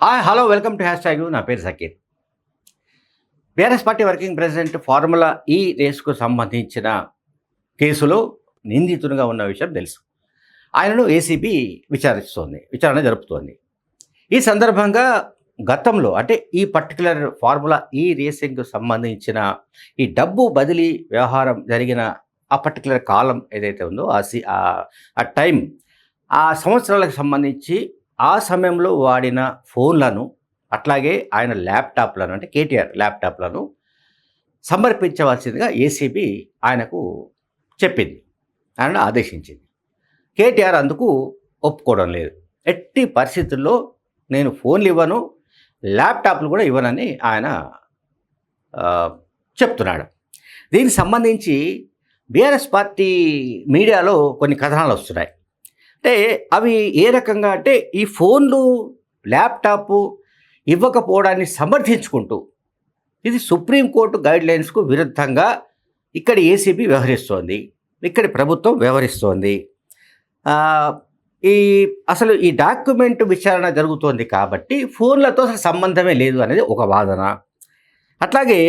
Hi hello welcome to hashtag నా పేరు Sakir BRS party working president formula E రేసుకు సంబంధించిన కేసులో నిందితునిగా ఉన్న విషయం తెలుసు. ఆయనను ఏసీబీ విచారిస్తోంది విచారణ జరుపుతోంది. ఈ సందర్భంగా గతంలో అంటే ఈ పర్టికులర్ ఫార్ములా ఈ రేసింగ్కు సంబంధించిన ఈ డబ్బు బదిలీ వ్యవహారం జరిగిన ఆ పర్టికులర్ కాలం ఏదైతే ఉందో ఆ సి ఆ- టైం ఆ సంవత్సరాలకు సంబంధించి ఆ సమయంలో వాడిన ఫోన్లను అట్లాగే ఆయన ల్యాప్టాప్లను అంటే కేటీఆర్ ల్యాప్టాప్లను సమర్పించవలసిందిగా ఏసీబీ ఆయనకు చెప్పింది. ఆయన ఆదేశించింది. కేటీఆర్ అందుకు ఒప్పుకోవడం లేదు. ఎట్టి పరిస్థితుల్లో నేను ఫోన్లు ఇవ్వను ల్యాప్టాప్లు కూడా ఇవ్వనని ఆయన చెప్తున్నాడు. దీనికి సంబంధించి బీఆర్ఎస్ పార్టీ మీడియాలో కొన్ని కథనాలు వస్తున్నాయి. అంటే అవి ఏ రకంగా అంటే ఈ ఫోన్లు ల్యాప్టాప్ ఇవ్వకపోవడాన్ని సమర్థించుకుంటూ ఇది సుప్రీంకోర్టు గైడ్ లైన్స్కు విరుద్ధంగా ఇక్కడ ఏసీబీ వ్యవహరిస్తోంది. ఇక్కడి ప్రభుత్వం వ్యవహరిస్తోంది. ఈ అసలు ఈ డాక్యుమెంట్ విచారణ జరుగుతోంది కాబట్టి ఫోన్లతో అసలు సంబంధమే లేదు అనేది ఒక వాదన. అట్లాగే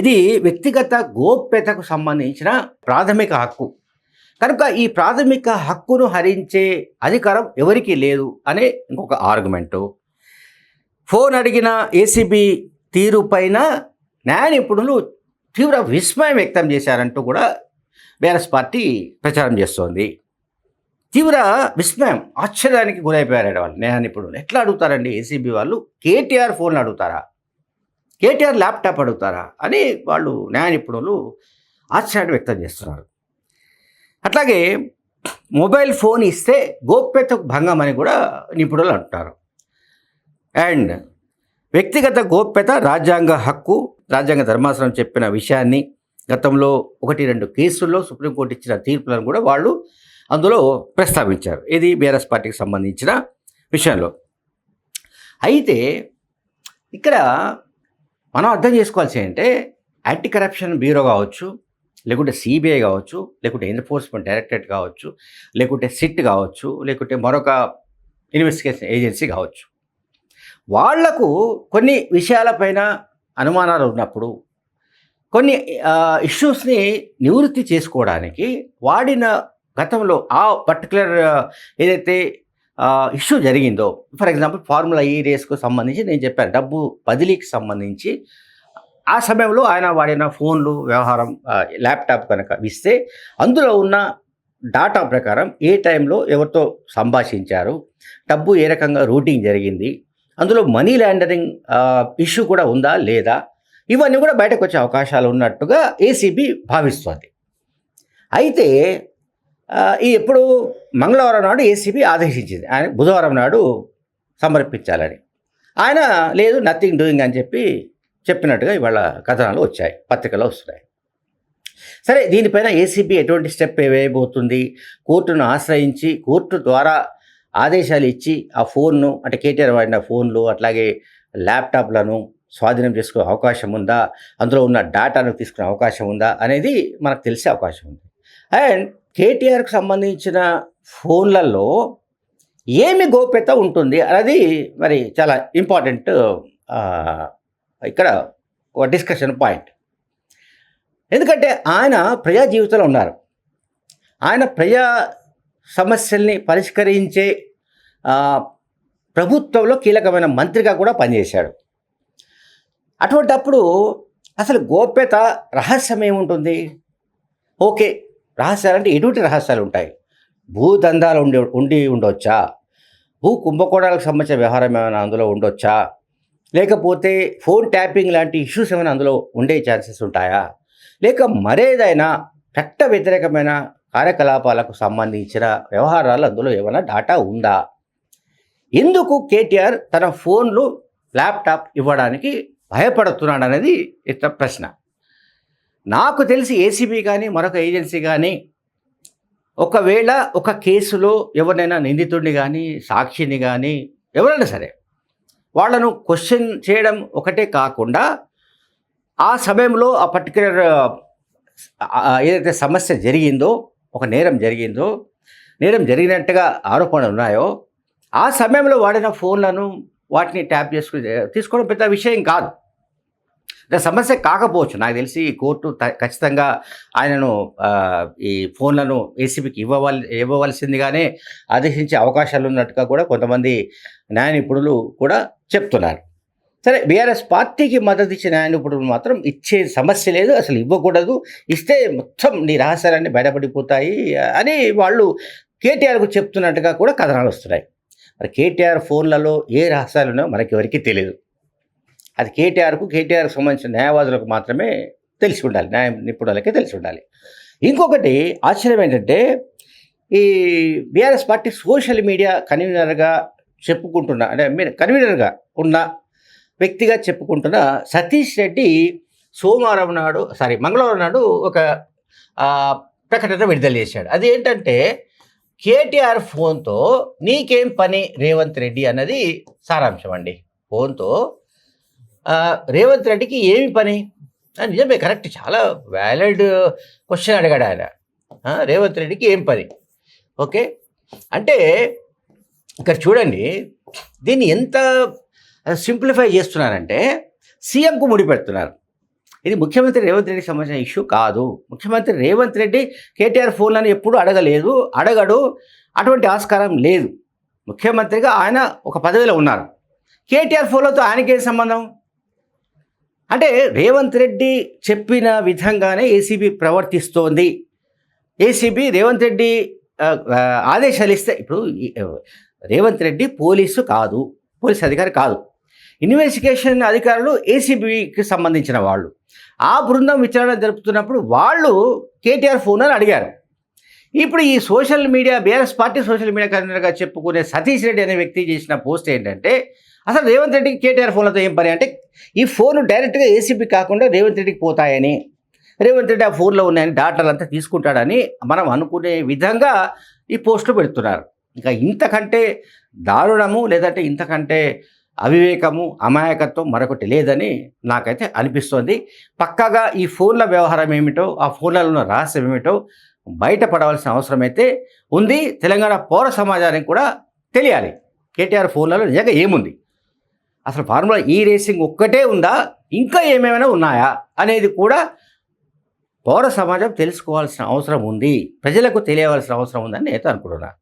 ఇది వ్యక్తిగత గోప్యతకు సంబంధించిన ప్రాథమిక హక్కు. కనుక ఈ ప్రాథమిక హక్కును హరించే అధికారం ఎవరికీ లేదు అనే ఇంకొక ఆర్గ్యుమెంటు. ఫోన్ అడిగిన ఏసీబీ తీరు పైన న్యాయ నిపుణులు తీవ్ర విస్మయం వ్యక్తం చేశారంటూ కూడా బీఆర్ఎస్ పార్టీ ప్రచారం చేస్తోంది. తీవ్ర విస్మయం ఆశ్చర్యానికి గురైపోయారు వాళ్ళు న్యాయ నిపుణులు ఎట్లా అడుగుతారండి ఏసీబీ వాళ్ళు? కేటీఆర్ ఫోన్లు అడుగుతారా? కేటీఆర్ ల్యాప్టాప్ అడుగుతారా? అని వాళ్ళు న్యాయ నిపుణులు ఆశ్చర్యాన్ని వ్యక్తం చేస్తున్నారు. అట్లాగే మొబైల్ ఫోన్ ఇస్తే గోప్యతకు భంగం అని కూడా నిపుణులు అంటారు. అండ్ వ్యక్తిగత గోప్యత రాజ్యాంగ హక్కు రాజ్యాంగ ధర్మాసనం చెప్పిన విషయాన్ని గతంలో ఒకటి రెండు కేసుల్లో సుప్రీంకోర్టు ఇచ్చిన తీర్పులను కూడా వాళ్ళు అందులో ప్రస్తావించారు. ఇది బీఆర్ఎస్ పార్టీకి సంబంధించిన విషయంలో. అయితే ఇక్కడ మనం అర్థం చేసుకోవాల్సి ఏంటంటే యాంటీ కరప్షన్ బ్యూరో కావచ్చు లేకుంటే సిబిఐ కావచ్చు లేకుంటే ఎన్ఫోర్స్మెంట్ డైరెక్టరేట్ కావచ్చు లేకుంటే సిట్ కావచ్చు లేకుంటే మరొక ఇన్వెస్టిగేషన్ ఏజెన్సీ కావచ్చు. వాళ్ళకు కొన్ని విషయాలపైన అనుమానాలు ఉన్నప్పుడు కొన్ని ఇష్యూస్ని నివృత్తి చేసుకోవడానికి వాడిన గతంలో ఆ పర్టికులర్ ఏదైతే ఇష్యూ జరిగిందో ఫర్ ఎగ్జాంపుల్ ఫార్ములా ఈ రేస్కు సంబంధించి నేను చెప్పాను డబ్బు బదిలీకి సంబంధించి ఆ సమయంలో ఆయన వాడిన ఫోన్లు వ్యవహారం ల్యాప్టాప్ కనుక ఇస్తే అందులో ఉన్న డాటా ప్రకారం ఏ టైంలో ఎవరితో సంభాషించారు డబ్బు ఏ రకంగా రూటింగ్ జరిగింది అందులో మనీ ల్యాండరింగ్ ఇష్యూ కూడా ఉందా లేదా ఇవన్నీ కూడా బయటకు వచ్చే అవకాశాలు ఉన్నట్టుగా ఏసీబీ భావిస్తోంది. అయితే ఈ ఎప్పుడు మంగళవారం నాడు ఏసీబీ ఆదేశించింది. ఆయన బుధవారం నాడు సమర్పించాలని. ఆయన లేదు నథింగ్ డూయింగ్ అని చెప్పి చెప్పినట్టుగా ఇవాళ కథనాలు వచ్చాయి పత్రికలో వస్తున్నాయి. సరే దీనిపైన ఏసీబీ ఎటువంటి స్టెప్ వేయబోతుంది? కోర్టును ఆశ్రయించి కోర్టు ద్వారా ఆదేశాలు ఇచ్చి ఆ ఫోన్ను అంటే కేటీఆర్ వాడిన ఫోన్లు అట్లాగే ల్యాప్టాప్లను స్వాధీనం చేసుకునే అవకాశం ఉందా? అందులో ఉన్న డేటాను తీసుకునే అవకాశం ఉందా? అనేది మనకు తెలిసే అవకాశం ఉంది. అండ్ కేటీఆర్కు సంబంధించిన ఫోన్లలో ఏమి గోప్యత ఉంటుంది? అనేది మరి చాలా ఇంపార్టెంట్ ఇక్కడ ఒక డిస్కషన్ పాయింట్ ఎందుకంటే ఆయన ప్రజా జీవితంలో ఉన్నారు. ఆయన ప్రజా సమస్యల్ని పరిష్కరించే ప్రభుత్వంలో కీలకమైన మంత్రిగా కూడా పనిచేశాడు. అటువంటప్పుడు అసలు గోప్యత రహస్యం ఏముంటుంది? ఓకే రహస్యాలు అంటే ఎటువంటి రహస్యాలు ఉంటాయి? భూదందాలు ఉండి ఉండి ఉండొచ్చా? భూ కుంభకోణాలకు సంబంధించిన వ్యవహారం ఏమైనా అందులో ఉండొచ్చా? లేకపోతే ఫోన్ ట్యాపింగ్ లాంటి ఇష్యూస్ ఏమైనా అందులో ఉండే ఛాన్సెస్ ఉంటాయా? లేక మరేదైనా చట్ట వ్యతిరేకమైన కార్యకలాపాలకు సంబంధించిన వ్యవహారాలు అందులో ఏమైనా డాటా ఉందా? ఎందుకు కేటీఆర్ తన ఫోన్లు ల్యాప్టాప్ ఇవ్వడానికి భయపడుతున్నాడు అనేది ఇతర ప్రశ్న. నాకు తెలిసి ఏసీబీ కానీ మరొక ఏజెన్సీ కానీ ఒకవేళ ఒక కేసులో ఎవరినైనా నిందితుడిని కానీ సాక్షిని కానీ ఎవరైనా సరే వాళ్ళను క్వశ్చన్ చేయడం ఒకటే కాకుండా ఆ సమయంలో ఆ పర్టికులర్ ఏదైతే సమస్య జరిగిందో ఒక నేరం జరిగిందో నేరం జరిగినట్టుగా ఆరోపణలు ఉన్నాయో ఆ సమయంలో వాడిన ఫోన్లను వాటిని ట్యాప్ చేసుకుని తీసుకోవడం పెద్ద విషయం కాదు. సమస్య కాకపోవచ్చు. నాకు తెలిసి కోర్టు త- ఖచ్చితంగా ఆయనను ఈ ఫోన్లను ఏసీబీకి ఇవ్వవల్ ఇవ్వవలసిందిగానే ఆదేశించే అవకాశాలు ఉన్నట్టుగా కూడా కొంతమంది న్యాయ నిపుణులు కూడా చెప్తున్నారు. సరే బీఆర్ఎస్ పార్టీకి మద్దతు ఇచ్చిన న్యాయ నిపుణులు మాత్రం ఇచ్చే సమస్య లేదు అసలు ఇవ్వకూడదు ఇస్తే మొత్తం నీ రహస్యాలన్నీ బయటపడిపోతాయి అని వాళ్ళు కేటీఆర్కు చెప్తున్నట్టుగా కూడా కథనాలు వస్తున్నాయి. మరి కేటీఆర్ ఫోన్లలో ఏ రహస్యాలు ఉన్నాయో మనకెవరికి తెలియదు అది కేటీఆర్కు కేటీఆర్కు సంబంధించిన న్యాయవాదులకు మాత్రమే తెలిసి ఉండాలి న్యాయ నిపుణులకే తెలిసి ఉండాలి. ఇంకొకటి ఆశ్చర్యం ఏంటంటే ఈ బీఆర్ఎస్ పార్టీ సోషల్ మీడియా కన్వీనర్గా చెప్పుకుంటున్న. అంటే మీరు కన్వీనర్గా ఉన్న వ్యక్తిగా చెప్పుకుంటున్న సతీష్ రెడ్డి సోమవారం నాడు సారీ మంగళవారం నాడు ఒక ప్రకటన విడుదల చేశాడు. అది ఏంటంటే కేటీఆర్ ఫోన్తో నీకేం పని రేవంత్ రెడ్డి అన్నది సారాంశం అండి. ఫోన్తో రేవంత్ రెడ్డికి ఏమి పని? నిజమే కరెక్ట్ చాలా వ్యాలిడ్ క్వశ్చన్ అడిగాడు ఆయన. రేవంత్ రెడ్డికి ఏం పని? ఓకే? అంటే ఇక్కడ చూడండి దీన్ని ఎంత సింప్లిఫై చేస్తున్నారంటే సీఎంకు ముడిపెడుతున్నారు ఇది ముఖ్యమంత్రి రేవంత్ రెడ్డికి సంబంధించిన ఇష్యూ కాదు. ముఖ్యమంత్రి రేవంత్ రెడ్డి కేటీఆర్ ఫోన్లను ఎప్పుడూ అడగలేదు అడగడు అటువంటి ఆస్కారం లేదు. ముఖ్యమంత్రిగా ఆయన ఒక పదవిలో ఉన్నారు. కేటీఆర్ ఫోన్లతో ఆయనకేం సంబంధం? అంటే రేవంత్ రెడ్డి చెప్పిన విధంగానే ఏసీబీ ప్రవర్తిస్తోంది. ఏసీబీ రేవంత్ రెడ్డి ఆదేశాలు ఇస్తే ఇప్పుడు రేవంత్ రెడ్డి పోలీసు కాదు పోలీస్ అధికారి కాదు. ఇన్వెస్టిగేషన్ అధికారులు ఏసీబీకి సంబంధించిన వాళ్ళు. ఆ బృందం విచారణ జరుపుతున్నప్పుడు వాళ్ళు కేటీఆర్ ఫోన్ అని అడిగారు. ఇప్పుడు ఈ social media BRS party social media కన్వీనర్గా చెప్పుకునే సతీష్ రెడ్డి అనే వ్యక్తి చేసిన పోస్ట్ ఏంటంటే అసలు రేవంత్ రెడ్డికి కేటీఆర్ ఫోన్లతో ఏం పని? అంటే ఈ ఫోన్ డైరెక్ట్గా ఏసీబీ కాకుండా రేవంత్ రెడ్డికి పోతాయని రేవంత్ రెడ్డి ఆ ఫోన్లో ఉన్నాయని డాక్టర్లు అంతా తీసుకుంటాడని మనం అనుకునే విధంగా ఈ పోస్టులు పెడుతున్నారు. ఇంకా ఇంతకంటే దారుణము లేదంటే ఇంతకంటే అవివేకము అమాయకత్వం మరొకటి లేదని నాకైతే అనిపిస్తోంది. పక్కాగా ఈ ఫోన్ల వ్యవహారం ఏమిటో ఆ ఫోన్లలో ఉన్న రహస్యం ఏమిటో బయటపడవలసిన అవసరం అయితే ఉంది. తెలంగాణ పౌర సమాజానికి కూడా తెలియాలి. కేటీఆర్ ఫోన్లలో నిజంగా ఏముంది? అసలు ఫార్ములా ఈ రేసింగ్ ఒక్కటే ఉందా? ఇంకా ఏమేమైనా ఉన్నాయా? అనేది కూడా పౌర సమాజం తెలుసుకోవాల్సిన అవసరం ఉంది. ప్రజలకు తెలియవలసిన అవసరం ఉందని నేను అనుకుంటున్నాను